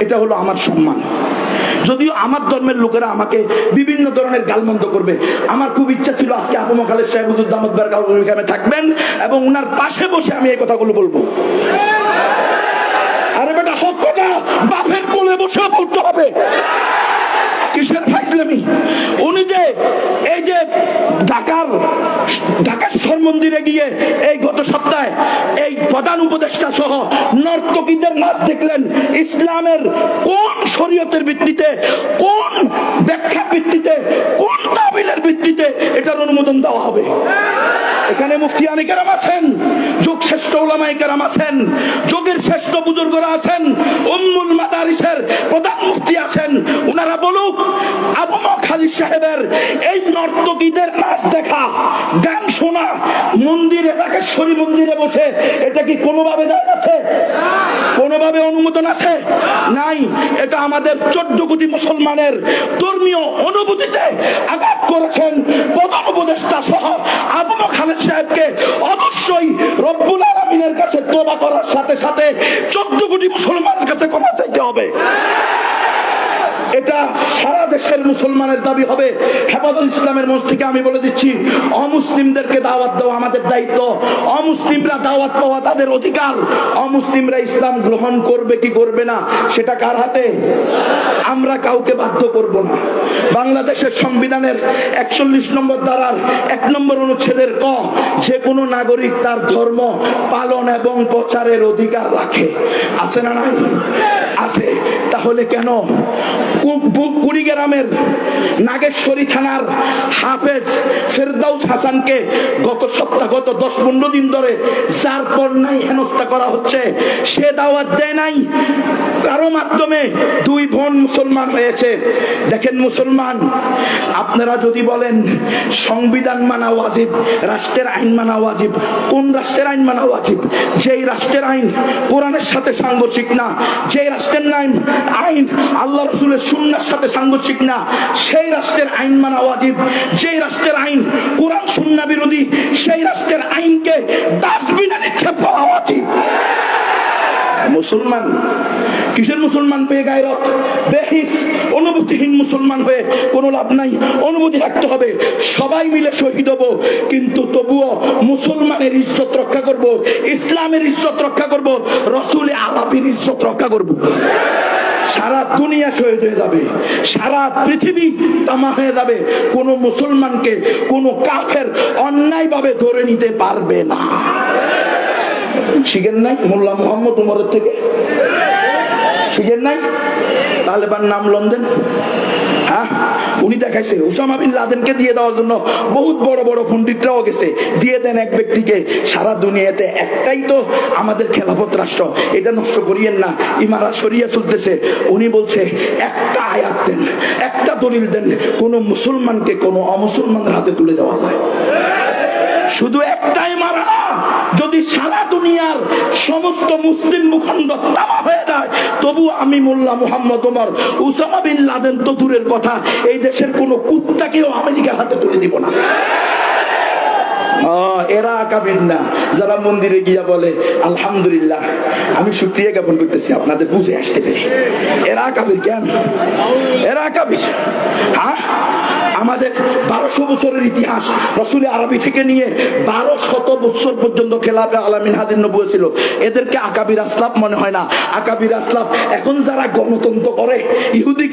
এটা হলো আমার সম্মান। যদিও আমার ধর্মের লোকেরা আমাকে বিভিন্ন ধরনের গালমন্দ করবে। আমার খুব ইচ্ছা ছিল আজকে আবু মখালের সাহেবুদ্দামদ এখানে থাকবেন এবং উনার পাশে বসে আমি এই কথাগুলো বলব। আরে বেটা হক কথা, বাপের কোলে বসে পড়তে হবে। কিসের ফাইজলামি? উনি যে, এই যে ঢাকার মন্দিরে গিয়ে এই গত সপ্তাহে এই প্রধান উপদেষ্টা সহ নর্তকীদের নাচ দেখলেন ইসলামের কোন শরীয়তের ভিত্তিতে, কোন ব্যাখ্যা ভিত্তিতে কোন তাবিলের ভিত্তিতে এটার অনুমোদন দেওয়া হবে। এখানে মুফতি আনিকেরাম আছেন, যুগ শ্রেষ্ঠ ওলামাই কেরাম আছেন, যুগের শ্রেষ্ঠ বুজুর্গরা আছেন, উম্মুল মাদারিসের প্রধান মুফতি আছেন। ওনারা বলুক, আবু খালিদ সাহেবের এই নর্তকীদের নাচ দেখা শোনা মন্দিরে রাকেশ্বরী মন্দিরে বসে এটা কি কোনোভাবে যায় আছে? কোনোভাবে অনুমোদন আছে? নাই, এটা আমাদের চোদ্দ কোটি মুসলমানের ধর্মীয় অনুভূতিতে আঘাত করেছেন প্রধান উপদেষ্টা সহ আবু খালেদ সাহেবকে অবশ্যই রব্বুল আলমিনের কাছে তোবা করার সাথে সাথে চোদ্দ কোটি মুসলমানের কাছে ক্ষমা চাইতে হবে। এটা সারা দেশের মুসলমানের দাবি হবে। হেফাজুল ইসলামের মঞ্চ থেকে আমি বলে দিচ্ছি, অমুসলিমদেরকে দাওয়াত দেওয়া আমাদের দায়িত্ব। অমুসলিমরা দাওয়াত পাওয়া তাদের অধিকার। অমুসলিমরা ইসলাম গ্রহণ করবে কি করবে না, সেটা কার হাতে? আমরা কাউকে বাধ্য করব না। বাংলাদেশের সংবিধানের একচল্লিশ নম্বর ধারার এক নম্বর অনুচ্ছেদের ক যে কোনো নাগরিক তার ধর্ম পালন এবং প্রচারের অধিকার রাখে। আছে না নাই? আছে। তাহলে কেন? কুড়িগ্রামের নাগেশ্বরী থানার হাফেজ ফেরদাউস হাসানকে গত সপ্তাহ, গত দশ পনেরো দিন ধরে যার পর নাই হেনস্থা করা হচ্ছে। সে দাওয়াত দেয় নাই। কারও মাধ্যমে দুই বোন মুসলমান হয়েছে। দেখেন মুসলমান, আপনারা যদি বলেন সংবিধান মানা ওয়াজিব, রাষ্ট্রের আইন মানা ওয়াজিব, কোন রাষ্ট্রের আইন মানা ওয়াজিব? যেই রাষ্ট্রের আইন কোরআনের সাথে সাংঘর্ষিক না, যেই রাষ্ট্রের আইন আইন আল্লাহ রসুলের সুন্নার সাথে সাংঘর্ষিক না, সেই রাষ্ট্রের আইন মানা ওয়াজিব। যেই রাষ্ট্রের আইন কোরআন, সুন্না বিরোধী, সেই রাষ্ট্রের আইনকে ডাস্টবিনে নিক্ষেপ করা ওয়াজিব। মুসলমান, কিসের মুসলমান পেয়ে গায়রত বেহিস অনুভূতিহীন মুসলমান হয়ে কোনো লাভ নাই, অনুভূতি থাকতে হবে। সবাই মিলে শহীদ হব, কিন্তু তবুও মুসলমানের ইজ্জত রক্ষা করব, ইসলামের ইজ্জত রক্ষা করব, রসুলে আলাপির ইজ্জত রক্ষা করব। সারা দুনিয়া শহীদ হয়ে যাবে, সারা পৃথিবী তামা হয়ে যাবে। কোনো মুসলমানকে কোনো কাফের অন্যায়ভাবে ধরে নিতে পারবে না। শিখেন নাই মোল্লা মোহাম্মদ উমরের থেকে? শিখেন নাই? তালেবান নাম লন্ডন। হ্যাঁ? উনি দেখাইছে, উসামা বিন লাদেনকে দিয়ে দেওয়ার জন্য বহুত বড় বড় পণ্ডিতরাও গেছে। দিয়ে দেন এক ব্যক্তিকে, সারা দুনিয়াতে একটাই তো আমাদের খেলাফত রাষ্ট্র। এটা নষ্ট করিয়েন না, ইমারা সরিয়া চলতেছে। উনি বলছে, একটা আয়াত দেন, একটা দলিল দেন, কোন মুসলমানকে কোনো অমুসলমানের হাতে তুলে দেওয়া যায়। শুধু একটাই মারা যদি সারা দুনিয়ার সমস্ত মুসলিম ভূখণ্ড তামা হয়ে যায়, তবু আমি Mullah Mohammad Omar, Osama bin Laden তো দূরের কথা, এই দেশের কোন কুত্তাকেও আমেরিকার হাতে তুলে দিব না। এরা আকাবির না। যারা মন্দিরে গিয়া বলে, আলহামদুলিল্লাহ, আমি শুক্রিয়া জ্ঞাপন করতেছি, আপনাদের বুঝে আসতে পেরে। এরা আকাবির কেন এরা আকাবির হ্যাঁ? আমাদের বারোশো বছরের ইতিহাস রসুল আরবি থেকে নিয়ে বারো শত বছর পর্যন্ত খেলাফে আলামিন হাদিন নবুয়ে ছিল। এদেরকে আকাবির আসলাফ মনে হয় না। আকাবির আসলাফ এখন যারা গণতন্ত্র করে, ইহুদি